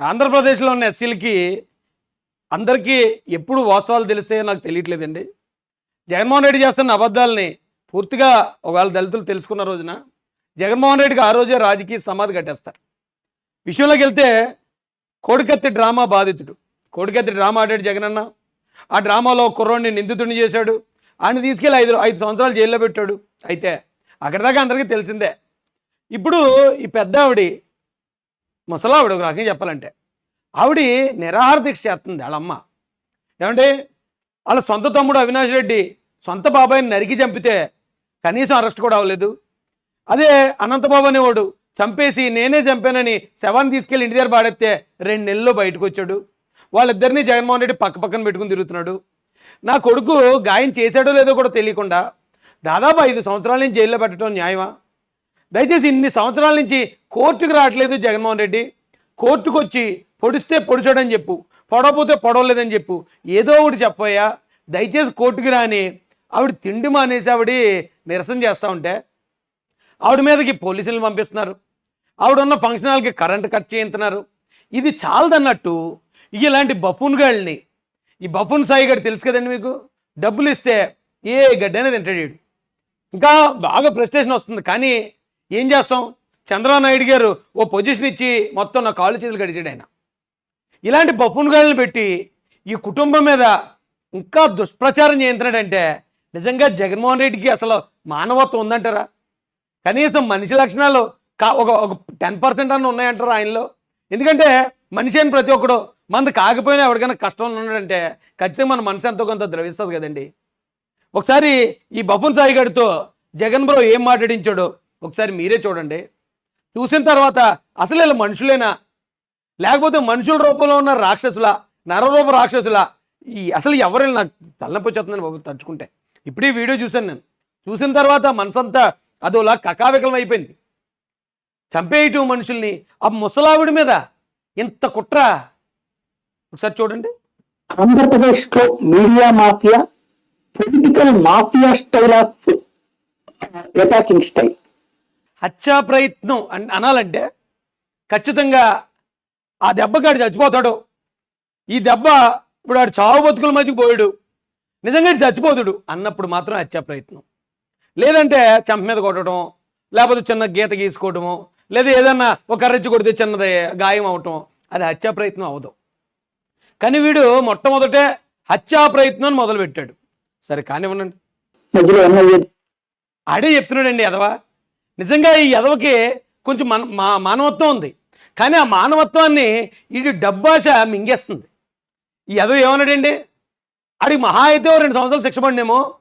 ఆంధ్రప్రదేశ్లో ఉన్న ఎస్సీలకి అందరికీ ఎప్పుడు వాస్తవాలు తెలిస్తాయో నాకు తెలియట్లేదండి. జగన్మోహన్ రెడ్డి చేస్తున్న అబద్ధాలని పూర్తిగా ఒకవేళ దళితులు తెలుసుకున్న రోజున జగన్మోహన్ రెడ్డికి ఆ రోజే రాజకీయ సమాధి కట్టేస్తారు. విషయంలోకి వెళ్తే కోడికత్తి డ్రామా బాధితుడు. కోడికత్తి డ్రామా ఆడాడు జగనన్న ఆ డ్రామాలో కుర్రోడిని నిందితుడిని చేశాడు. ఆయన తీసుకెళ్ళి ఐదు ఐదు సంవత్సరాలు జైల్లో పెట్టాడు. అయితే అక్కడిదాకా అందరికీ తెలిసిందే. ఇప్పుడు ఈ పెద్ద ఆవిడి ముసలావిడ ఒక రకంగా చెప్పాలంటే ఆవిడ నిరాహార దీక్ష చేస్తుంది వాళ్ళమ్మ ఏమంటే వాళ్ళ సొంత తమ్ముడు అవినాష్ రెడ్డి సొంత బాబాయిని నరికి చంపితే కనీసం అరెస్ట్ కూడా అవ్వలేదు. అదే అనంతబాబు అనేవాడు చంపేసి నేనే చంపానని శవాన్ని తీసుకెళ్ళి ఇంటి దగ్గర పాడెత్తే రెండు నెలల్లో బయటకు వచ్చాడు. వాళ్ళిద్దరిని జగన్మోహన్ రెడ్డి పక్క పక్కన పెట్టుకుని తిరుగుతున్నాడు. నా కొడుకు గాయం చేశాడో లేదో కూడా తెలియకుండా దాదాపు ఐదు సంవత్సరాల నుంచి జైల్లో పెట్టడం న్యాయమా? దయచేసి ఇన్ని సంవత్సరాల నుంచి కోర్టుకు రావట్లేదు జగన్మోహన్ రెడ్డి. కోర్టుకు వచ్చి పొడిస్తే పొడిచాడని చెప్పు పొడవపోతే పొడవలేదని చెప్పు ఏదో ఒకటి చెప్పయ్యా దయచేసి కోర్టుకు రాని ఆవిడ తిండి మానేసి ఆవిడ నిరసన చేస్తూ ఉంటే ఆవిడ మీదకి పోలీసులు పంపిస్తున్నారు. ఆవిడ ఉన్న ఫంక్షన్ హాల్కి కరెంట్ కట్ చేయించున్నారు ఇది చాలదన్నట్టు ఇలాంటి బఫూన్ గాళ్ళని ఈ బఫూన్ సాయి గారు తెలుసు కదండి మీకు? డబ్బులు ఇస్తే ఏ గడ్డైనా తింటాడు ఇంకా బాగా ఫ్రస్ట్రేషన్ వస్తుంది. కానీ ఏం చేస్తాం? చంద్రబాబు నాయుడు గారు ఓ పొజిషన్ ఇచ్చి మొత్తం నా కాళ్ళు చేతులు గడిచాడు ఆయన. ఇలాంటి బఫున్ గాళ్ళని పెట్టి ఈ కుటుంబం మీద ఇంకా దుష్ప్రచారం చేయించినాడంటే నిజంగా జగన్మోహన్ రెడ్డికి అసలు మానవత్వం ఉందంటారా? కనీసం మనిషి లక్షణాలు కా ఒక ఒక టెన్ పర్సెంట్ అన్న ఉన్నాయంటారా ఆయనలో? ఎందుకంటే మనిషి అని ప్రతి ఒక్కడు మంది కాకపోయినా ఎవరికైనా కష్టం ఉన్నాడంటే ఖచ్చితంగా మన మనసు ఎంతో కొంత ద్రవిస్తుంది కదండి. ఒకసారి ఈ బఫున్ సాయిగడితో జగన్ బ్రో ఏం మాట్లాడించాడు? ఒకసారి మీరే చూడండి. చూసిన తర్వాత అసలు ఇలా మనుషులేనా? లేకపోతే మనుషుల రూపంలో ఉన్న రాక్షసుల? నరరూప రాక్షసుల? ఈ అసలు ఎవరు నాకు తలనొప్పి వచ్చేస్తుందని బాబు తలుచుకుంటే. ఇప్పుడే వీడియో చూశాను నేను. చూసిన తర్వాత మనసంతా అదోలా కకావికలం అయిపోయింది. చంపేయటం మనుషుల్ని. ఆ ముసలావిడి మీద ఇంత కుట్ర? ఒకసారి చూడండి. ఆంధ్రప్రదేశ్లో media mafia political mafia style of attacking style. హత్యా ప్రయత్నం అన్- అనాలంటే ఖచ్చితంగా ఆ దెబ్బకాడు చచ్చిపోతాడు. ఈ దెబ్బ ఇప్పుడు ఆడు చావు బతుకుల మధ్యకి పోయాడు. నిజంగా చచ్చిపోతాడు అన్నప్పుడు మాత్రం హత్యా ప్రయత్నం. లేదంటే చెంప మీద కొట్టడం లేకపోతే చిన్న గీత గీసుకోవటము లేదా ఏదన్నా ఒక కర్రెచ్చి కొడితే చిన్నది గాయం అవటం అది హత్యా ప్రయత్నం అవదు. కానీ వీడు మొట్టమొదటే హత్యా ప్రయత్నం మొదలుపెట్టాడు. సరే కానివ్వండి. మధ్యలో ఆడే చెప్తున్నాడండి ఎదవ నిజంగా ఈ ఎదవకి కొంచెం మన మా మానవత్వం ఉంది. కానీ ఆ మానవత్వాన్ని ఇది డబ్బాష మింగేస్తుంది. ఈ ఎదవ ఏమన్నాడండి? ఆడికి మహా అయితే రెండు సంవత్సరాలు శిక్ష పడినేమో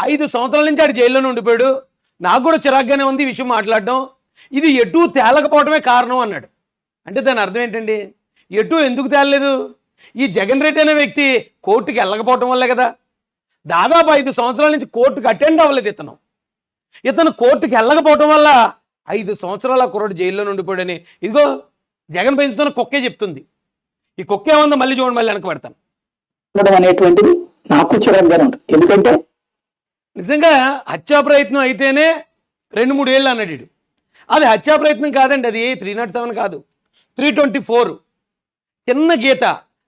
ఐదు సంవత్సరాల నుంచి ఆడి జైల్లోనే ఉండిపోయాడు. నాకు కూడా చిరాగ్గానే ఉంది ఈ విషయం మాట్లాడడం. ఇది ఎటు తేలకపోవడమే కారణం అన్నాడు. అంటే దాని అర్థం ఏంటండి? ఎటు ఎందుకు తేలలేదు? ఈ జగన్ రెడ్డి అనే వ్యక్తి కోర్టుకి వెళ్ళకపోవటం వల్లే కదా. దాదాపు ఐదు సంవత్సరాల నుంచి కోర్టుకి అటెండ్ అవ్వలేదు ఇతను. ఇతను కోర్టుకి వెళ్ళకపోవటం వల్ల ఐదు సంవత్సరాల కుర్రాడు జైల్లో ఉండిపోయాడని ఇదిగో జగన్ పెంచుతున్న కుక్కే చెప్తుంది. ఈ కుక్క ఏమందో? మళ్ళీ చూడండి మళ్ళీ వెనక పెడతాను. అనేటువంటిది నాకు ఉంటుంది. ఎందుకంటే నిజంగా హత్యా ప్రయత్నం అయితేనే రెండు మూడు ఏళ్ళు అన్నాడు. అది హత్యా ప్రయత్నం కాదండి అది త్రీ నాట్ సెవెన్ కాదు. Three twenty four. చిన్న గీత.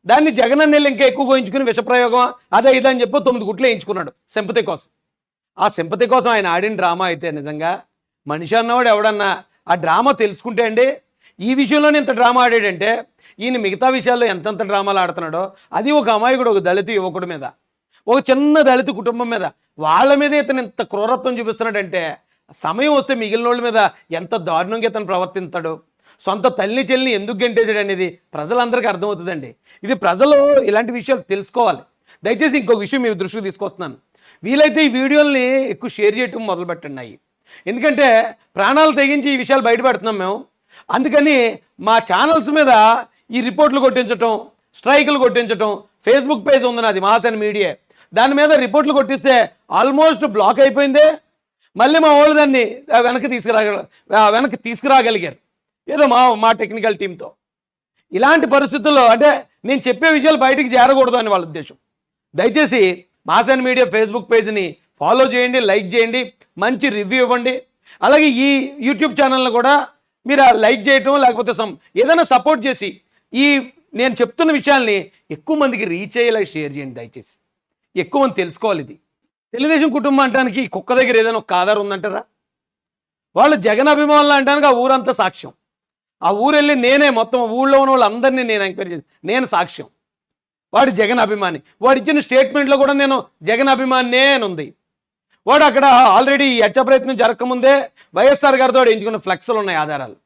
దాన్ని జగన్ అన్నెళ్ళు ఇంకా ఎక్కువ గోయించుకుని విషప్రయోగం అదే ఇదే అని చెప్పి తొమ్మిది గుట్లు వేయించుకున్నాడు. సింపతి కోసం. ఆ సింపతి కోసం ఆయన ఆడిన డ్రామా అయితే నిజంగా మనిషి అన్నవాడు ఎవడన్నా ఆ డ్రామా తెలుసుకుంటే అండి ఈ విషయంలోనే ఇంత డ్రామా ఆడాడంటే ఈయన మిగతా విషయాల్లో ఎంతెంత డ్రామాలు ఆడుతున్నాడో అది ఒక అమాయకుడు ఒక దళిత యువకుడి మీద ఒక చిన్న దళిత కుటుంబం మీద వాళ్ళ మీద ఇతను ఇంత క్రూరత్వం చూపిస్తున్నాడంటే సమయం వస్తే మిగిలిన వాళ్ళ మీద ఎంత దారుణంగా ఇతను ప్రవర్తిస్తాడు సొంత తల్లి చెల్లిని ఎందుకు గెంటేసాడు అనేది ప్రజలందరికీ అర్థమవుతుందండి. ఇది ప్రజలు ఇలాంటి విషయాలు తెలుసుకోవాలి. దయచేసి ఇంకొక విషయం మీ దృష్టికి తీసుకొస్తున్నాను. వీలైతే ఈ వీడియోల్ని ఎక్కువ షేర్ చేయటం మొదలు పెట్టండి ఎందుకంటే ప్రాణాలు తెగించి ఈ విషయాలు బయటపెడుతున్నాం మేము. అందుకని మా ఛానల్స్ మీద ఈ రిపోర్ట్లు కొట్టించటం స్ట్రైకులు కొట్టించటం ఫేస్బుక్ పేజ్ ఉంది నాది మహాసేన మీడియా. దాని మీద రిపోర్ట్లు కొట్టిస్తే ఆల్మోస్ట్ బ్లాక్ అయిపోయిందే. మళ్ళీ మా వాళ్ళు దాన్ని వెనక్కి తీసుకురాగ వెనక్కి తీసుకురాగలిగారు. ఏదో మా మా టెక్నికల్ టీంతో ఇలాంటి పరిస్థితుల్లో అంటే నేను చెప్పే విషయాలు బయటికి చేరకూడదు అని వాళ్ళ ఉద్దేశం. దయచేసి మాసన్ మీడియా ఫేస్బుక్ పేజ్ని ఫాలో చేయండి లైక్ చేయండి మంచి రివ్యూ ఇవ్వండి. అలాగే ఈ యూట్యూబ్ ఛానల్ని కూడా మీరు లైక్ చేయటం లేకపోతే సమ్ ఏదైనా సపోర్ట్ చేసి ఈ నేను చెప్తున్న విషయాల్ని ఎక్కువ మందికి రీచ్ అయ్యేలా షేర్ చేయండి దయచేసి. ఎక్కువ మంది తెలుసుకోవాలి ఇది. తెలుగుదేశం కుటుంబం అంటానికి ఈ కుక్క దగ్గర ఏదైనా ఒక ఆధారం ఉందంటారా? వాళ్ళు జగన్ అభిమానులు అంటానికి ఆ ఊరంతా సాక్ష్యం. ఆ ఊరు వెళ్ళి నేనే మొత్తం ఊళ్ళో ఉన్న వాళ్ళందరినీ నేను ఎంక్వైరీ చేసి నేను సాక్ష్యం. వాడు జగన్ అభిమాని వాడు ఇచ్చిన స్టేట్మెంట్లో కూడా నేను జగన్ అభిమానినే అని ఉంది వాడు అక్కడ ఆల్రెడీ హత్య ప్రయత్నం జరగకముందే వైఎస్ఆర్ గారితో ఎంచుకున్న ఫ్లెక్స్లు ఉన్నాయి ఆధారాలు.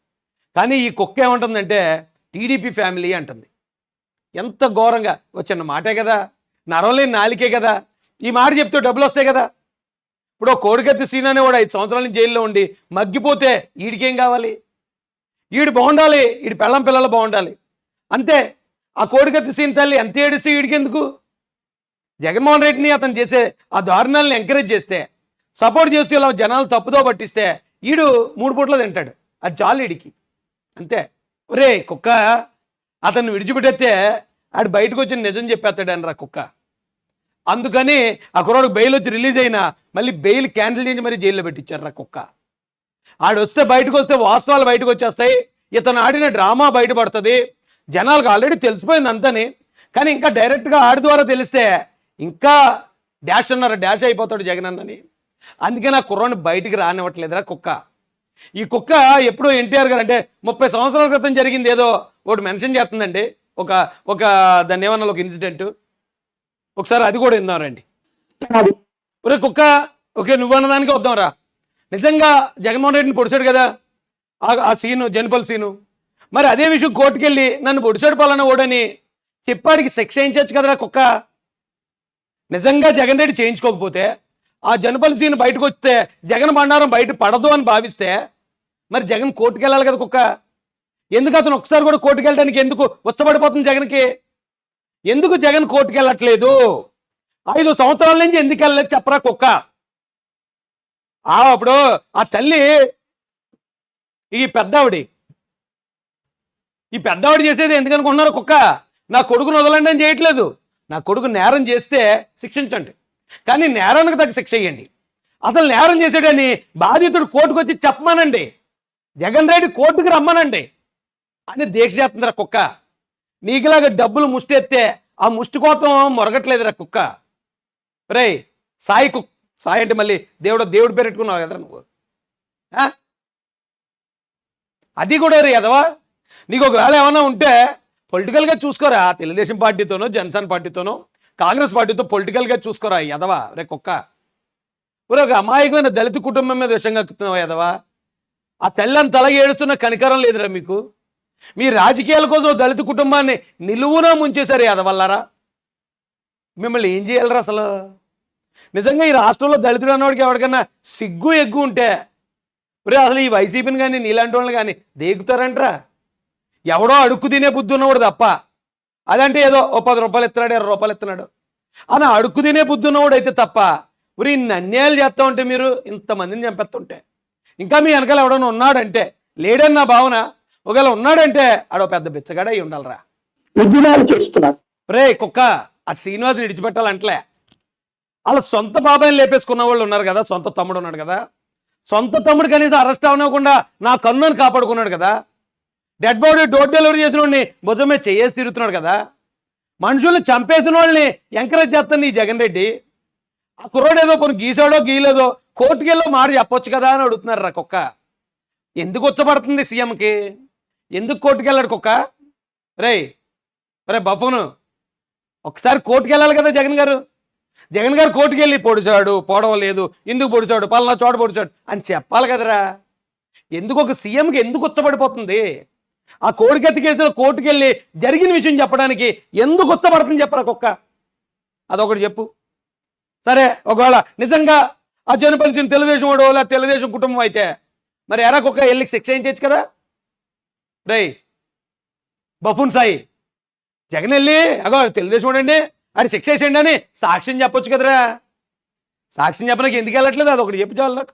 కానీ ఈ కుక్క ఏమంటుందంటే టీడీపీ ఫ్యామిలీ అంటుంది. ఎంత ఘోరంగా. వచ్చిన మాటే కదా. నరవలేని నాలికే కదా. ఈ మాట చెప్తే డబ్బులు వస్తాయి కదా. ఇప్పుడు కోడికత్తి సీన్ అనేవాడు ఐదు సంవత్సరాల నుంచి జైల్లో ఉండి మగ్గిపోతే ఈడికేం కావాలి? ఈడు బాగుండాలి. ఈడు పెళ్ళం పిల్లలు బాగుండాలి. అంతే. ఆ కోడికత్తి సీన్ తల్లి ఎంత ఏడిస్తే ఈడికెందుకు? జగన్మోహన్ రెడ్డిని అతను చేసే ఆ దారుణాలను ఎంకరేజ్ చేస్తే సపోర్ట్ చేస్తూ ఇలా జనాలు తప్పుదో పట్టిస్తే ఈడు మూడు పూట్ల తింటాడు అది చాలు ఈడికి. అంతే. ఒరే కుక్క అతన్ని విడిచిపెట్టేస్తే ఆడు బయటకు వచ్చి నిజం చెప్పేస్తాడు రా కుక్క. అందుకని ఆ కుర్రాడు బెయిల్ వచ్చి రిలీజ్ అయినా మళ్ళీ బెయిల్ క్యాన్సిల్ చేసి మరీ జైల్లో పెట్టించారు రా కుక్క. ఆడు వస్తే బయటకు వస్తే వాస్తవాలు బయటకు వచ్చేస్తాయి ఇతను ఆడిన డ్రామా బయటపడుతుంది జనాలకు ఆల్రెడీ తెలిసిపోయింది అంతని. కానీ ఇంకా డైరెక్ట్గా ఆడి ద్వారా తెలిస్తే ఇంకా డాష్ అన్నారు డాష్ అయిపోతాడు జగన్ అన్నని. అందుకే నా కుర్రాన్ని బయటికి రానివ్వట్లేదురా కుక్క. ఈ కుక్క ఎప్పుడో ఎన్టీఆర్ గారు అంటే ముప్పై సంవత్సరాల క్రితం జరిగింది ఏదో ఒకటి మెన్షన్ చేస్తుందండి. ఒక ఒక దాన్ని ఏమన్నా ఒక ఇన్సిడెంట్ ఒకసారి అది కూడా ఇందాం రండి. ఒరే కుక్క ఓకే నువ్వు అన్నదానికి వద్దాంరా. నిజంగా జగన్మోహన్ రెడ్డిని పొడిచాడు కదా. ఆ- ఆ సీను జనపల్ సీను. మరి అదే విషయం కోర్టుకెళ్ళి నన్ను పొడిచాడు పాలన ఓడని చెప్పాడికి శిక్ష చేయించవచ్చు కదరా కుక్క? నిజంగా జగన్ రెడ్డి చేయించుకోకపోతే ఆ జనపల్ సీన్ బయటకు వస్తే జగన్ బండారం బయట పడదు అని భావిస్తే మరి జగన్ కోర్టుకు వెళ్ళాలి కదా కుక్క? ఎందుకు అతను ఒకసారి కూడా కోర్టుకు వెళ్ళడానికి ఎందుకు ఉచ్చబడిపోతుంది జగన్కి? ఎందుకు జగన్ కోర్టుకు వెళ్ళట్లేదు ఐదు సంవత్సరాల నుంచి ఎందుకు వెళ్ళలేదు చెప్పరా కుక్క? ఆ అప్పుడు ఆ తల్లి ఈ పెద్దావిడి ఈ పెద్దవాడు చేసేది ఎందుకనుకుంటున్నారు కుక్క? నా కొడుకును వదలండి అని చేయట్లేదు. నా కొడుకు నేరం చేస్తే శిక్షించండి. కానీ నేరానికి తగ్గ శిక్ష ఇవ్వండి అసలు నేరం చేసాడని బాధితుడు కోర్టుకు వచ్చి చెప్పమానండి. జగన్ రెడ్డి కోర్టుకు రమ్మనండి. అని దీక్ష చేస్తుందిరా కుక్క. నీకులాగా డబ్బులు ముష్టి ఎత్తే ఆ ముష్టి కోతం మొరగట్లేదురా కుక్క. రేయ్ సాయి కుక్. సాయి అంటే మళ్ళీ దేవుడు దేవుడు పేరు పెట్టుకున్నావు కదరా నువ్వు? అది కూడా రే ఎదవా? నీకు ఒకవేళ ఏమైనా ఉంటే పొలిటికల్గా చూసుకోరా. తెలుగుదేశం పార్టీతోనో జనసేన పార్టీతోనో కాంగ్రెస్ పార్టీతో పొలిటికల్గా చూసుకోరా ఎదవా రే కుక్క. ఊరే ఒక అమాయకమైన దళిత కుటుంబం మీద విషయం కక్కుతున్నావా ఎదవా ఆ తెల్లని తల ఏడుస్తున్న కనికరం లేదురా మీకు? మీ రాజకీయాల కోసం దళిత కుటుంబాన్ని నిలువునా ముంచేశారు ఎదవల్లారా మిమ్మల్ని ఏం చేయాలరా అసలు? నిజంగా ఈ రాష్ట్రంలో దళితుడు అన్నవాడికి ఎవరికైనా సిగ్గు ఎగ్గు ఉంటే? ఒరే అసలు ఈ వైసీపీని కానీ నీలాంటి వాళ్ళని కానీ దేగుతారంటరా? ఎవడో అడుక్కు తినే బుద్ధి ఉన్నవాడు తప్ప. అదంటే ఏదో ఓ పది రూపాయలు ఎత్తున్నాడు ఇరవై రూపాయలు ఎత్తున్నాడు అని అడుక్కు తినే బుద్ధి ఉన్నవాడు అయితే తప్ప మరి ఇన్ని అన్యాయాలు చేస్తూ ఉంటే మీరు ఇంతమందిని చంపేస్తుంటే. ఇంకా మీ వెనకాల ఎవడన్నా ఉన్నాడంటే లేడని నా భావన ఒకవేళ ఉన్నాడంటే ఆడో పెద్ద బిచ్చగాడ అయి ఉండాలిరా. ఉద్యమాలు చేస్తున్నారు. రే కుక్క ఆ శ్రీనివాసుని విడిచిపెట్టాలంటలే. వాళ్ళ సొంత బాబాయిని లేపేసుకున్న వాళ్ళు ఉన్నారు కదా సొంత తమ్ముడు ఉన్నాడు కదా. సొంత తమ్ముడు కనీసం అరెస్ట్ అవనివ్వకుండా నా కన్నుని కాపాడుకున్నాడు కదా. డెడ్ బాడీ డోర్ డెలివరీ చేసిన వాడిని భుజమే చేయేసి తిరుగుతున్నాడు కదా. మనుషుల్ని చంపేసిన వాళ్ళని ఎంకరేజ్ చేస్తాను ఈ జగన్ రెడ్డి. ఆ కుర్రోడు ఏదో కొన్ని గీసాడో గీయలేదో కోర్టుకెళ్ళో మాట చెప్పొచ్చు కదా అని అడుగుతున్నారు రా కుక్క. ఎందుకు వచ్చబడుతుంది సీఎంకి? ఎందుకు కోర్టుకెళ్ళాడు కుక్క? రేయ్ రే బఫును ఒకసారి కోర్టుకెళ్ళాలి కదా జగన్ గారు. జగన్ గారు కోర్టుకెళ్ళి పొడిచాడు పోవడం లేదు ఎందుకు పొడిచాడు పలానా చోట పొడిచాడు అని చెప్పాలి కదరా. ఎందుకు ఒక సీఎంకి ఎందుకు ఉచ్చబడిపోతుంది ఆ కోడికత్తి కేసులో కోర్టుకు వెళ్ళి జరిగిన విషయం చెప్పడానికి ఎందుకు ఉచ్చబడుతుంది చెప్పరా కుక్క? అదొకటి చెప్పు. సరే ఒకవేళ నిజంగా ఆ జనపరిచిన తెలుగుదేశం వాడు లేదా తెలుగుదేశం కుటుంబం అయితే మరి ఎరా కుక్క వెళ్ళి శిక్ష ఏం చేయొచ్చు కదా? రేయ్ బఫున్ సాయి జగన్ వెళ్ళి అగో తెలుగుదేశం వాడండి అది శిక్ష వేసేయండి అని సాక్ష్యం చెప్పొచ్చు కదరా. సాక్ష్యం చెప్పడానికి ఎందుకు వెళ్ళట్లేదు? అది ఒకటి చెప్పు చాలు నాకు.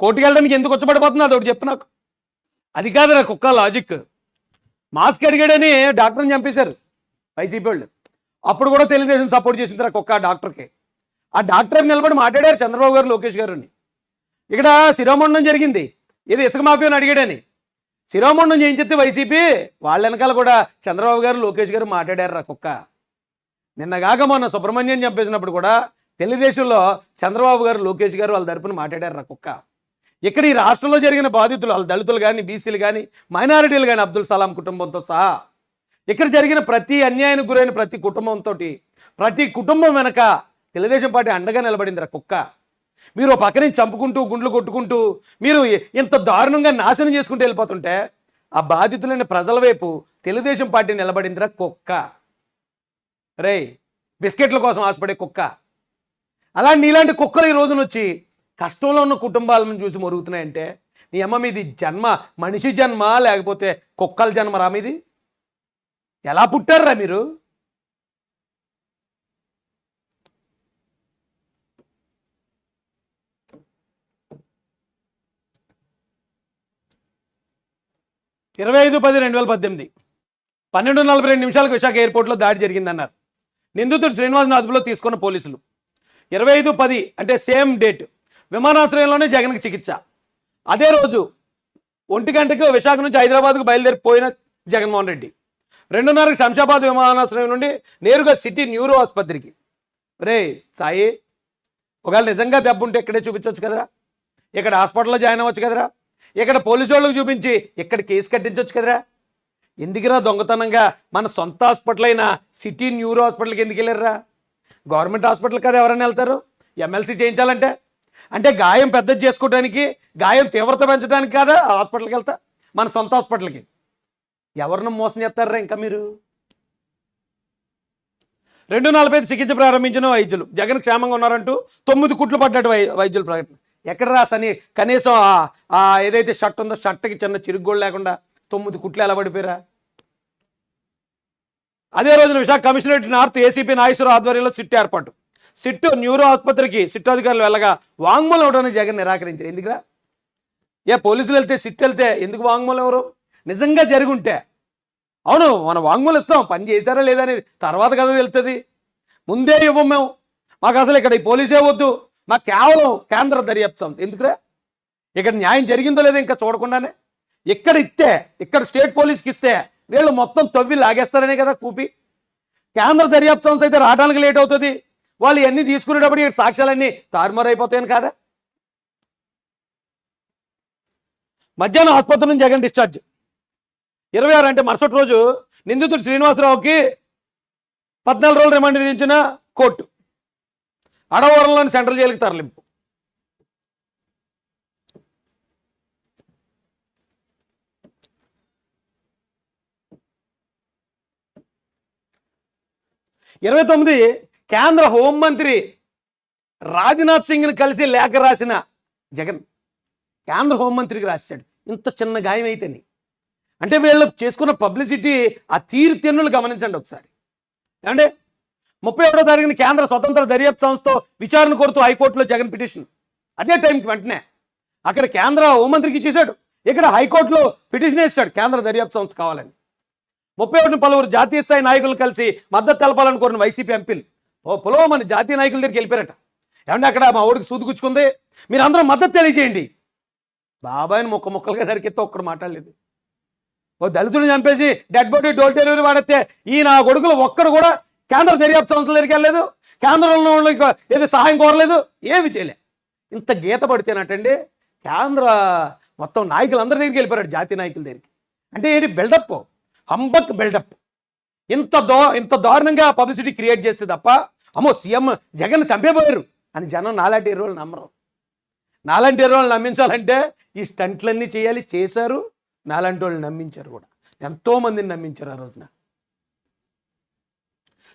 కోర్టుకు వెళ్ళడానికి ఎందుకు వచ్చబడిపోతుంది అదొకటి ఒకటి చెప్పు నాకు. అది కాదురా కుక్క లాజిక్ మాస్క్ అడిగాడని డాక్టర్ని చంపేశారు వైసీపీ వాళ్ళు. అప్పుడు కూడా తెలుగుదేశం సపోర్ట్ చేసిందిరా కుక్క డాక్టర్కి. ఆ డాక్టర్ నిలబడి మాట్లాడారు చంద్రబాబు గారు లోకేష్ గారు అని ఇక్కడ శిరోమండనం జరిగింది. ఇది ఇసుక మాఫియాని అడిగాడని. శిరోమండం చేయించేస్తే వైసీపీ వాళ్ళ వెనకాల కూడా చంద్రబాబు గారు లోకేష్ గారు మాట్లాడారు రా కుక్క నిన్నగాక మొన్న సుబ్రహ్మణ్యం చంపేసినప్పుడు కూడా తెలుగుదేశంలో చంద్రబాబు గారు లోకేష్ గారు వాళ్ళ తరపున మాట్లాడారు రా కుక్క ఇక్కడ ఈ రాష్ట్రంలో జరిగిన బాధితులు వాళ్ళు దళితులు కానీ బీసీలు కానీ మైనారిటీలు కానీ అబ్దుల్ సలాం కుటుంబంతో సహా ఇక్కడ జరిగిన ప్రతి అన్యాయానికి గురైన ప్రతి కుటుంబంతో ప్రతి కుటుంబం వెనక తెలుగుదేశం పార్టీ అండగా నిలబడింది రా కుక్క. మీరు ఒక పక్క నుంచి చంపుకుంటూ గుండ్లు కొట్టుకుంటూ మీరు ఇంత దారుణంగా నాశనం చేసుకుంటూ వెళ్ళిపోతుంటే ఆ బాధితులైన ప్రజల వైపు తెలుగుదేశం పార్టీ నిలబడిందిరా కుక్క. రేయ్ బిస్కెట్ల కోసం ఆశపడే కుక్క. అలా నీలాంటి కుక్కలు ఈ రోజున వచ్చి కష్టంలో ఉన్న కుటుంబాలను చూసి మొరుగుతున్నాయంటే నీ అమ్మ మీది జన్మ మనిషి జన్మ లేకపోతే కుక్కల జన్మ రా మీది? ఎలా పుట్టారురా మీరు? ఇరవై ఐదు పది రెండు వేల పద్దెనిమిది. పన్నెండు నలభై రెండు నిమిషాలకు విశాఖ ఎయిర్పోర్ట్లో దాడి జరిగిందన్నారు. నిందితుడు శ్రీనివాస్ అదుపులో తీసుకున్న పోలీసులు. ఇరవై ఐదు పది అంటే సేమ్ డేట్. విమానాశ్రయంలోనే జగన్కి చికిత్స. అదే రోజు ఒంటి గంటకి విశాఖ నుంచి హైదరాబాద్కు బయలుదేరిపోయిన జగన్మోహన్ రెడ్డి. రెండున్నరకు శంషాబాద్ విమానాశ్రయం నుండి నేరుగా సిటీ న్యూరో ఆసుపత్రికి. రే సాయి ఒకవేళ నిజంగా దెబ్బ ఉంటే ఇక్కడే చూపించవచ్చు కదరా. ఇక్కడ హాస్పిటల్లో జాయిన్ అవ్వచ్చు కదరా. ఇక్కడ పోలీసు వాళ్ళకి చూపించి ఇక్కడ కేసు కట్టించవచ్చు కదరా. ఎందుకురా దొంగతనంగా మన సొంత హాస్పిటల్ అయిన సిటీ న్యూరో హాస్పిటల్కి ఎందుకు వెళ్ళారా గవర్నమెంట్ హాస్పిటల్ కదా ఎవరైనా వెళ్తారు? ఎమ్మెల్సీ చేయించాలంటే? అంటే గాయం పెద్దది చేసుకోవడానికి గాయం తీవ్రత పెంచడానికి కాదా? హాస్పిటల్కి వెళ్తా. మన సొంత హాస్పిటల్కి. ఎవరిని మోసం చేస్తారా ఇంకా మీరు? రెండు నలభై ఐదు చికిత్స ప్రారంభించిన వైద్యులు. జగన్ క్షేమంగా ఉన్నారంటూ తొమ్మిది కుట్లు పడ్డట్టు వై వైద్యుల ప్రకటన. ఎక్కడ రాసని కనీసం ఆ- ఏదైతే షర్ట్ ఉందో షర్ట్కి చిన్న చిరుగ్గోళ్ళు లేకుండా తొమ్మిది కుట్లు ఎలా పడిపోయారా? అదే రోజున Visakha commissionerate north ACP Nageswara ఆధ్వర్యంలో సిట్ ఏర్పాటు. సిట్టు న్యూరో ఆసుపత్రికి సిట్టు అధికారులు వెళ్ళగా వాంగ్మూలం ఇవ్వడానికి జగన్ నిరాకరించారు. ఎందుకురా? ఏ పోలీసులు వెళ్తే సిట్ వెళ్తే ఎందుకు వాంగ్మూలం ఎవరు? నిజంగా జరుగుంటే. అవును మన వాంగ్మూలం ఇస్తాం. పని చేశారా లేదా అని తర్వాత కదా తెలుస్తుంది ముందే ఇవ్వం మేము. మాకు అసలు ఇక్కడ ఈ పోలీసే వద్దు. మాకు కేవలం కేంద్ర దర్యాప్తు. సంస్థ ఎందుకురా? ఇక్కడ న్యాయం జరిగిందో లేదో ఇంకా చూడకుండానే. ఇక్కడ ఇస్తే ఇక్కడ స్టేట్ పోలీస్కి ఇస్తే వీళ్ళు మొత్తం తవ్వి లాగేస్తారనే కదా కూపి. కేంద్ర దర్యాప్తు సంస్థ అయితే రావడానికి లేట్ అవుతుంది. వాళ్ళు ఇవన్నీ తీసుకునేటప్పుడు ఇక్కడ సాక్ష్యాలన్నీ తారుమారు కాదా? మధ్యాహ్నం ఆసుపత్రి నుంచి జగన్ డిశ్చార్జ్ ఇరవై ఆరు అంటే మరుసటి రోజు నిందితుడు శ్రీనివాసరావుకి పద్నాలుగు రోజులు రిమాండ్ విధించిన కోర్టు. అడవరంలోని సెంట్రల్ జైలుకి తరలింపు. ఇరవై తొమ్మిది కేంద్ర హోంమంత్రి రాజ్నాథ్ సింగ్ని కలిసి లేఖ రాసిన జగన్ కేంద్ర హోంమంత్రికి రాశాడు. ఇంత చిన్న గాయం అయితేనే అంటే వీళ్ళు చేసుకున్న పబ్లిసిటీ ఆ తీరు తెన్నులు గమనించండి ఒకసారి. ఏమంటే ముప్పై ఒకటో తారీఖున కేంద్ర స్వతంత్ర దర్యాప్తు సంస్థ విచారణ కోరుతూ హైకోర్టులో జగన్ పిటిషన్. అదే టైంకి వెంటనే అక్కడ కేంద్ర హోంమంత్రికి ఇచ్చేశాడు. ఇక్కడ హైకోర్టులో పిటిషన్ వేసాడు కేంద్ర దర్యాప్తు సంస్థ కావాలని. ముప్పై ఒకటిని పలువురు జాతీయ స్థాయి నాయకులు కలిసి మద్దతు తెలపాలని కోరిన వైసీపీ ఎంపీలు. ఓ పొలవ మన జాతీయ నాయకుల దగ్గరికి వెళ్ళిపోయారట. ఏమంటే అక్కడ మా ఊడికి సూదుగుచ్చుకుంది మీరు అందరూ మద్దతు తెలియజేయండి. బాబాయ్ని ముక్క ముక్కలుగా నరికితే ఒక్కడు మాట్లాడలేదు. ఓ దళితుడిని చంపేసి డెడ్ బాడీ డోర్ డెలివరీ వాడితే ఈ నా కొడుకులు ఒక్కడు కూడా కేంద్ర దర్యాప్తు సంస్థల దగ్గరికి వెళ్ళలేదు. కేంద్రంలో వాళ్ళకి ఏదో సహాయం కోరలేదు. ఏమి చేయలే. ఇంత గీత పడితేనటండి కేంద్ర మొత్తం నాయకులందరి దగ్గరికి వెళ్ళిపోయాడు జాతీయ నాయకుల దగ్గరికి. అంటే ఏంటి? బిల్డప్. Humbug buildup. ఇంత దో ఇంత దారుణంగా పబ్లిసిటీ క్రియేట్ చేస్తే తప్ప అమ్మో సీఎం జగన్ చంపేపోయారు అని జనం నాలాంటి ఎరువులు నమ్మరు. నాలాంటి ఎరువులు నమ్మించాలంటే ఈ స్టంట్లన్నీ చేయాలి చేశారు. నాలాంటి వాళ్ళు నమ్మించారు కూడా. ఎంతో మందిని నమ్మించారు ఆ రోజున.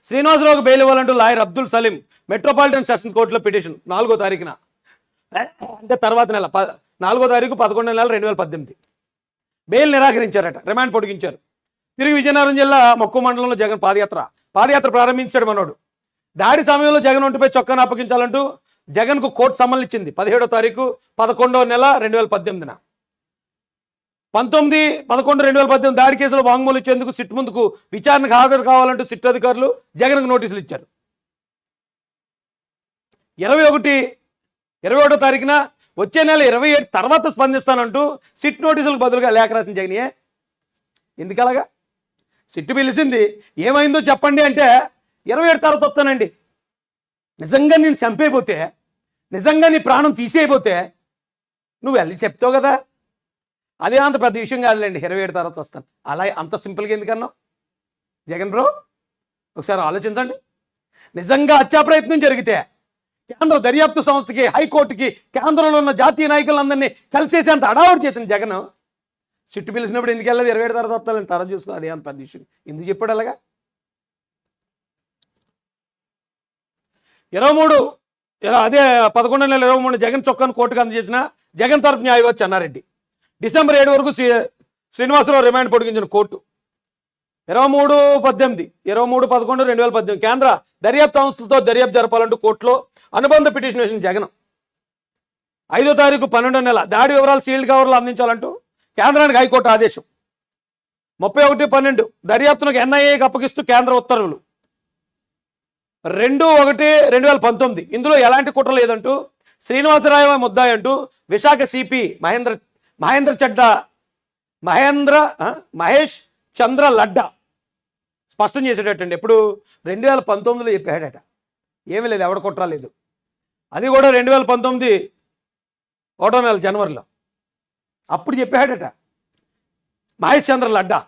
శ్రీనివాసరావుకు bail ఇవ్వాలంటూ lawyer Abdul Salim metropolitan sessions కోర్టులో పిటిషన్ నాలుగో తారీఖున. అంటే తర్వాత నెల నాలుగో తారీఖు పదకొండో నెల రెండు వేల పద్దెనిమిది. బెయిల్ నిరాకరించారట రిమాండ్ పొడిగించారు. తిరిగి విజయనగరం జిల్లా మక్కువ మండలంలో జగన్ పాదయాత్ర. పాదయాత్ర ప్రారంభించాడు మనోడు. దాడి సమయంలో జగన్ ఒంటిపై చొక్కాను అప్పగించాలంటూ జగన్కు కోర్టు సమ్మల్ని ఇచ్చింది. పదిహేడో తారీఖు పదకొండో నెల రెండు వేల పద్దెనిమిదిన. పంతొమ్మిది పదకొండు రెండు వేల పద్దెనిమిది దాడి కేసులో వాంగ్మూలు ఇచ్చేందుకు సిట్ ముందుకు విచారణకు హాజరు కావాలంటూ సిట్ అధికారులు జగన్కు నోటీసులు ఇచ్చారు. ఇరవై ఒకటి ఇరవై ఒకటో తారీఖున వచ్చే నెల ఇరవై ఏడు తర్వాత స్పందిస్తానంటూ సిట్ నోటీసులకు బదులుగా లేఖ రాసిన జగనియే ఎందుకలాగా? సిట్టు పిలిచింది. ఏమైందో చెప్పండి అంటే ఇరవై ఏడు తర్వాత వస్తానండి నిజంగా నేను చంపేయబోతే నిజంగా నీ ప్రాణం తీసేయబోతే నువ్వు వెళ్ళి చెప్తావు కదా. అదే అంత పెద్ద విషయం కాదులేండి ఇరవై ఏడు తర్వాత వస్తాను అలా అంత సింపుల్గా ఎందుకన్నావు జగన్ బ్రో ఒకసారి ఆలోచించండి. నిజంగా హత్యా ప్రయత్నం జరిగితే కేంద్ర దర్యాప్తు సంస్థకి హైకోర్టుకి కేంద్రంలో ఉన్న జాతీయ నాయకులందరినీ కలిసేసేంత అడావుడు చేసిన జగన్. సిట్టు పిలిచినప్పుడు ఎందుకు వెళ్ళదు ఇరవై ఏడు తర్వాత వస్తాను. తర్వాత చూసుకో అదే అంత పెద్ద విషయం ఎందుకు చెప్పాడు అలాగా? ఇరవై మూడు ఇలా అదే పదకొండు నెలల ఇరవై మూడు జగన్ చొక్కాను కోర్టుకు అందజేసిన జగన్ తరపు న్యాయవాది చెన్నారెడ్డి డిసెంబర్ ఏడు వరకు శ్రీ శ్రీనివాసరావు రిమాండ్ పొడిగించిన కోర్టు. ఇరవై మూడు పద్దెనిమిది ఇరవై మూడు పదకొండు రెండు వేల పద్దెనిమిది. కేంద్ర దర్యాప్తు సంస్థలతో దర్యాప్తు జరపాలంటూ కోర్టులో అనుబంధ పిటిషన్ వేసిన జగన్. ఐదో తారీఖు పన్నెండో నెల. దాడి వివరాలు సీల్డ్ కవర్లు అందించాలంటూ కేంద్రానికి హైకోర్టు ఆదేశం. ముప్పై ఒకటి పన్నెండు దర్యాప్తునకు ఎన్ఐఏకి అప్పగిస్తూ కేంద్ర ఉత్తర్వులు. రెండు ఒకటి రెండు వేల పంతొమ్మిది. ఇందులో ఎలాంటి కుట్ర లేదంటూ శ్రీనివాసరాయ ముద్దాయి అంటూ విశాఖ సిపి మహేంద్ర మహేంద్ర చడ్డా మహేంద్ర మహేష్ చంద్ర లడ్డా స్పష్టం చేసేటట్టండి. ఎప్పుడు రెండు వేల పంతొమ్మిదిలో చెప్పాడట. ఏమీ లేదు ఎవడ కుట్ర లేదు. అది కూడా రెండు వేల పంతొమ్మిది ఒకటో నెల జనవరిలో. అప్పుడు చెప్పాడట మహేష్ చంద్ర లడ్డా.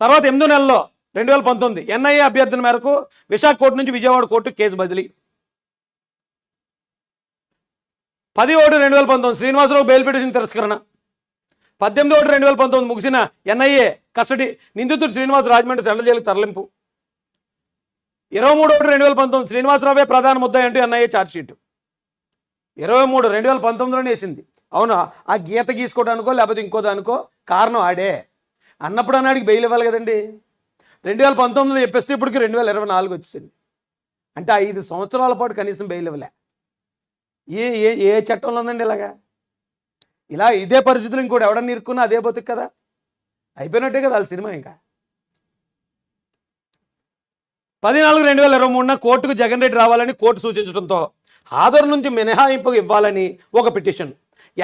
తర్వాత ఎనిమిదో నెలలో రెండు వేల పంతొమ్మిది ఎన్ఐఏ అభ్యర్థన మేరకు విశాఖ కోర్టు నుంచి విజయవాడ కోర్టు కేసు బదిలీ. పది ఒకటి రెండు వేల పంతొమ్మిది శ్రీనివాసరావు బెయిల్ పిటిషన్ తిరస్కరణ. పద్దెనిమిది ఒకటి రెండు వేల పంతొమ్మిది ముగిసిన ఎన్ఐఏ కస్టడీ నిందితుడు శ్రీనివాస్ రాజమండ్రి సెంట్రల్ జైలుకి తరలింపు. ఇరవై మూడు ఒకటి రెండు వేల పంతొమ్మిది శ్రీనివాసరావే ప్రధాన ముద్ద ఏంటి ఎన్ఐఏ ఛార్జ్షీట్. ఇరవై మూడు రెండు వేల పంతొమ్మిదిలోనే వేసింది. అవునా? ఆ గీత గీసుకోవడానికో లేకపోతే ఇంకో దానికో కారణం ఆడే. అన్నప్పుడు అన్నాడికి బెయిల్ ఇవ్వాలి కదండి. రెండు వేల పంతొమ్మిదిలో చెప్పేస్తే ఇప్పటికి రెండు వేల ఇరవై నాలుగు వచ్చింది. అంటే ఐదు సంవత్సరాల పాటు కనీసం బెయిల్ ఇవ్వలే. ఏ ఏ ఏ చట్టంలో ఉందండి ఇలాగా? ఇలా ఇదే పరిస్థితులు ఇంకోటి ఎవడన్నా ఇరుక్కున్నా అదే బతుకు కదా. అయిపోయినట్టే కదా వాళ్ళ సినిమా ఇంకా. పది నాలుగు రెండు వేల ఇరవై మూడున కోర్టుకు జగన్ రెడ్డి రావాలని కోర్టు సూచించడంతో హాజరు నుంచి మినహాయింపు ఇవ్వాలని ఒక పిటిషన్.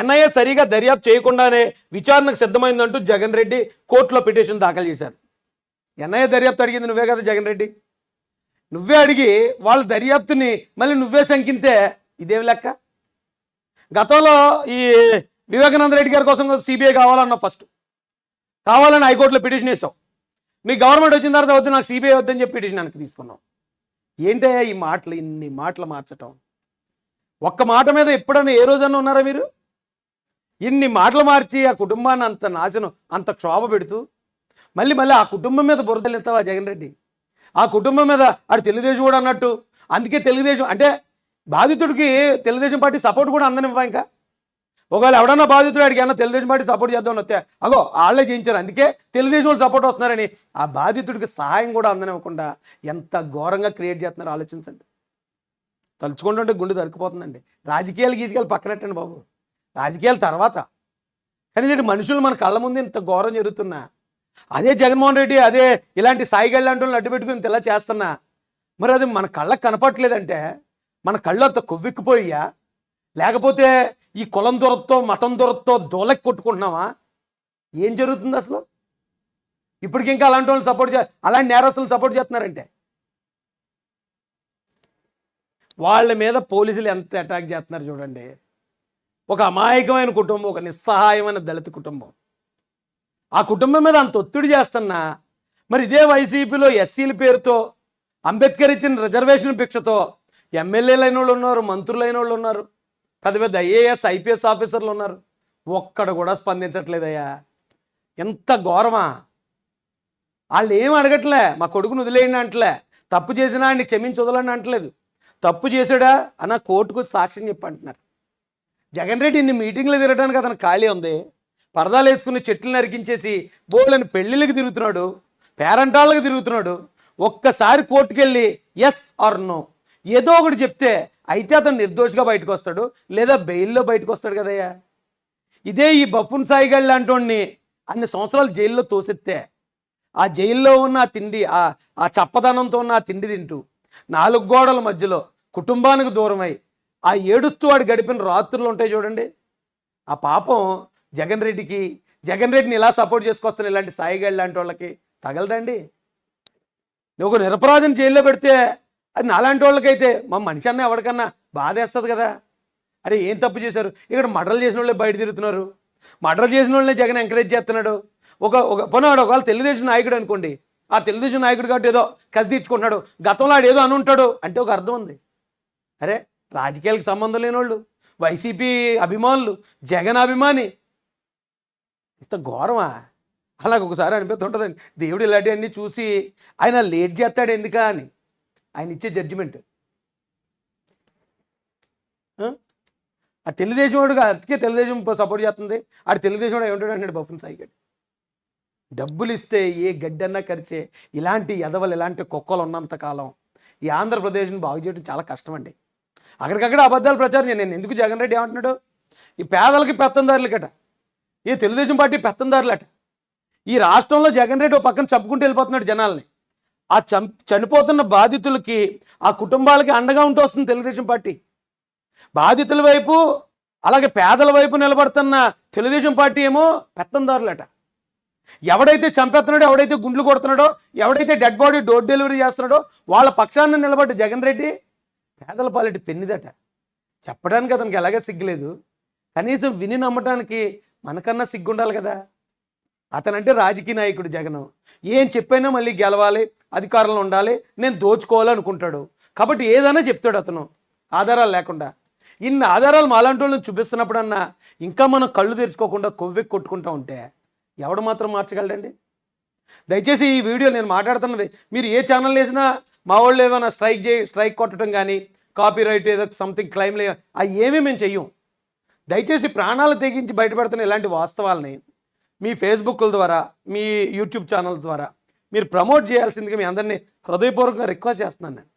ఎన్ఐఏ సరిగా దర్యాప్తు చేయకుండానే విచారణకు సిద్ధమైందంటూ జగన్ రెడ్డి కోర్టులో పిటిషన్ దాఖలు చేశారు. ఎన్ఐఏ దర్యాప్తు అడిగింది నువ్వే కదా జగన్ రెడ్డి. నువ్వే అడిగి వాళ్ళ దర్యాప్తుని మళ్ళీ నువ్వే శంకింతే ఇదేం లెక్క? గతంలో ఈ వివేకానంద రెడ్డి గారి కోసం సిబిఐ కావాలన్నావు ఫస్ట్ కావాలని హైకోర్టులో పిటిషన్ వేసావు మీ గవర్నమెంట్ వచ్చిన తర్వాత వద్దు నాకు సిబిఐ వద్దని చెప్పి పిటిషన్ వెనక్కి తీసుకున్నావు ఏంటయ్యా ఈ మాటలు ఇన్ని మాటలు మార్చటం? ఒక్క మాట మీద ఎప్పుడన్నా ఏ రోజన్నా ఉన్నారా మీరు? ఇన్ని మాటలు మార్చి ఆ కుటుంబాన్ని అంత నాశనం అంత క్షోభ పెడుతూ మళ్ళీ మళ్ళీ ఆ కుటుంబం మీద బురదలెత్తావా జగన్ రెడ్డి? ఆ కుటుంబం మీద ఆడు తెలుగుదేశం కూడా అన్నట్టు అందుకే తెలుగుదేశం అంటే బాధితుడికి తెలుగుదేశం పార్టీ సపోర్ట్ కూడా అందనివ్వా ఇంకా? ఒకవేళ ఎవడన్నా బాధితుడు అడిగానో తెలుగుదేశం పార్టీ సపోర్ట్ చేద్దామని వస్తే అగో వాళ్ళే చేయించారు అందుకే తెలుగుదేశం వాళ్ళు సపోర్ట్ వస్తున్నారని ఆ బాధితుడికి సహాయం కూడా అందనివ్వకుండా ఎంత ఘోరంగా క్రియేట్ చేస్తున్నారో ఆలోచించండి. తలుచుకుంటుంటే గుండె దొరికిపోతుందండి రాజకీయాలు గీజకీయాలు పక్కనట్టండి బాబు. రాజకీయాల తర్వాత. కానీ ఏంటి మనుషులు మన కళ్ళ ముందు ఇంత ఘోరం జరుగుతున్నా? అదే జగన్మోహన్ రెడ్డి అదే ఇలాంటి సాయిగళ్ళ అంటూ అడ్డు పెట్టుకుని ఇంత ఇలా చేస్తున్నా? మరి అది మన కళ్ళకు కనపట్లేదంటే మన కళ్ళు అంత కొవ్వెక్కిపోయా? లేకపోతే ఈ కులం దొరతో మతం దొరతో దోలకి కొట్టుకుంటున్నావా? ఏం జరుగుతుంది అసలు? ఇప్పటికి ఇంకా అలాంటి వాళ్ళని సపోర్ట్ చే అలాంటి నేరస్తులను సపోర్ట్ చేస్తున్నారంటే? వాళ్ళ మీద పోలీసులు ఎంత అటాక్ చేస్తున్నారు చూడండి. ఒక అమాయకమైన కుటుంబం ఒక నిస్సహాయమైన దళిత కుటుంబం. ఆ కుటుంబం మీద అంత ఒత్తిడి చేస్తున్నా మరి ఇదే వైసీపీలో ఎస్సీల పేరుతో అంబేద్కర్ ఇచ్చిన రిజర్వేషన్ భిక్షతో ఎమ్మెల్యేలు అయిన వాళ్ళు ఉన్నారు మంత్రులు అయిన వాళ్ళు ఉన్నారు పెద్ద పెద్ద ఐఏఎస్ ఐపీఎస్ ఆఫీసర్లు ఉన్నారు. ఒక్కడ కూడా స్పందించట్లేదయ్యా. ఎంత ఘోరమా? వాళ్ళు ఏం అడగట్లే మా కొడుకును వదిలేయండి అంటలే తప్పు చేసినా ఆయన క్షమించి వదలండి అంటలేదు. తప్పు చేశాడా? అన్న కోర్టుకు సాక్ష్యం చెప్పి అంటున్నారు జగన్ రెడ్డి ఇన్ని మీటింగ్లు తిరగడానికి అతను ఖాళీ ఉంది. పరదాలు వేసుకుని చెట్లు నరికించేసి బోళ్ళని పెళ్ళిళ్ళకి తిరుగుతున్నాడు పేరంటాళ్ళకి తిరుగుతున్నాడు. ఒక్కసారి కోర్టుకెళ్ళి ఎస్ ఆర్ నో ఏదో ఒకటి చెప్తే అయితే అతను నిర్దోషిగా బయటకు వస్తాడు లేదా బెయిల్లో బయటకు వస్తాడు కదయ్యా. ఇదే ఈ బఫున్ సాయిగళ్ళు లాంటి అన్ని సంవత్సరాలు జైల్లో తోసెత్తే ఆ జైల్లో ఉన్న ఆ తిండి ఆ ఆ చప్పదనంతో ఉన్న ఆ తిండి తింటూ నాలుగు గోడల మధ్యలో కుటుంబానికి దూరమై ఆ ఏడుస్తూ వాడు గడిపిన రాత్రులు ఉంటాయి చూడండి. ఆ పాపం జగన్ రెడ్డికి జగన్ రెడ్డిని ఇలా సపోర్ట్ చేసుకొస్తాను ఇలాంటి సాయిగాళ్ళు లాంటి వాళ్ళకి తగలదండి. నువ్వు ఒక నిరపరాధిని జైల్లో పెడితే అది నాలాంటి వాళ్ళకైతే మా మనిషి అన్న ఎవరికన్నా బాధేస్తుంది కదా. అరే ఏం తప్పు చేశారు? ఇక్కడ మర్డర్లు చేసిన వాళ్ళే బయట తిరుగుతున్నారు. మర్డర్ చేసిన వాళ్ళే జగన్ ఎంకరేజ్ చేస్తున్నాడు. ఒక ఒక పోనాడు ఒకవేళ తెలుగుదేశం నాయకుడు అనుకోండి ఆ తెలుగుదేశం నాయకుడు కాబట్టి ఏదో కసి తీర్చుకుంటున్నాడు గతంలో ఆడు ఏదో అని ఉంటాడు అంటే ఒక అర్థం ఉంది. అరే రాజకీయాలకు సంబంధం లేని వాళ్ళు వైసీపీ అభిమానులు జగన్ అభిమాని. ఇంత ఘోరమా? అలాగ ఒకసారి అనిపిస్తుంటుందండి. దేవుడు ఇలాంటివన్నీ చూసి ఆయన లేట్ చేస్తాడు ఎందుక అని. ఆయన ఇచ్చే జడ్జిమెంట్. ఆ? తెలుగుదేశం వాడు అందుకే తెలుగుదేశం సపోర్ట్ చేస్తుంది. ఆడు తెలుగుదేశం వాడు ఏమంటాడు అన్నాడు బఫన్ సాయిగడ్ డబ్బులు ఇస్తే ఏ గడ్డన్నా ఖర్చే ఇలాంటి ఎదవలు ఇలాంటి కుక్కలు ఉన్నంత కాలం ఈ ఆంధ్రప్రదేశ్ని బాగు చేయడం చాలా కష్టం అండి అక్కడికక్కడ అబద్ధాలు ప్రచారం నేను ఎందుకు జగన్ రెడ్డి ఏమంటున్నాడు? ఈ పేదలకి పెత్తందారులకట ఈ తెలుగుదేశం పార్టీ పెత్తందారులట. ఈ రాష్ట్రంలో జగన్ రెడ్డి ఒక పక్కన చంపుకుంటూ వెళ్ళిపోతున్నాడు జనాల్ని. ఆ చం చనిపోతున్న బాధితులకి ఆ కుటుంబాలకి అండగా ఉంటూ వస్తుంది తెలుగుదేశం పార్టీ. బాధితుల వైపు అలాగే పేదల వైపు నిలబడుతున్న తెలుగుదేశం పార్టీ ఏమో పెత్తందారులట. ఎవడైతే చంపేస్తున్నాడో ఎవడైతే గుండ్లు కొడుతున్నాడో ఎవడైతే డెడ్ బాడీ డోర్ డెలివరీ చేస్తున్నాడో వాళ్ళ పక్షాన నిలబడ్డ జగన్ రెడ్డి పేదల పాలిటి పెన్నిదట. చెప్పడానికి అతనికి ఎలాగే సిగ్గులేదు. కనీసం విని నమ్మటానికి మనకన్నా సిగ్గుండాలి కదా. అతనంటే రాజకీయ నాయకుడు జగన్. ఏం చెప్పైనా మళ్ళీ గెలవాలి అధికారంలో ఉండాలి నేను దోచుకోవాలనుకుంటాడు కాబట్టి ఏదైనా చెప్తాడు అతను. ఆధారాలు లేకుండా. ఇన్ని ఆధారాలు మాలాంటి వాళ్ళని చూపిస్తున్నప్పుడన్నా ఇంకా మనం కళ్ళు తెరుచుకోకుండా కొవ్వెక్కి కొట్టుకుంటా ఉంటే ఎవడు మాత్రం మార్చగలడండి? దయచేసి ఈ వీడియో నేను మాట్లాడుతున్నది. మీరు ఏ ఛానల్ వేసినా మా వాళ్ళు ఏమైనా స్ట్రైక్ చేయి స్ట్రైక్ కొట్టడం కానీ కాపీ రైట్ ఏదో సంథింగ్ క్లైమ్లు అవి ఏమీ మేము చెయ్యం. దయచేసి ప్రాణాలు తెగించి బయటపెడుతున్న ఇలాంటి వాస్తవాలని మీ ఫేస్బుక్ల ద్వారా మీ యూట్యూబ్ ఛానల్ ద్వారా మీరు ప్రమోట్ చేయాల్సిందిగా మీ అందరినీ హృదయపూర్వకంగా రిక్వెస్ట్ చేస్తున్నాను నేను.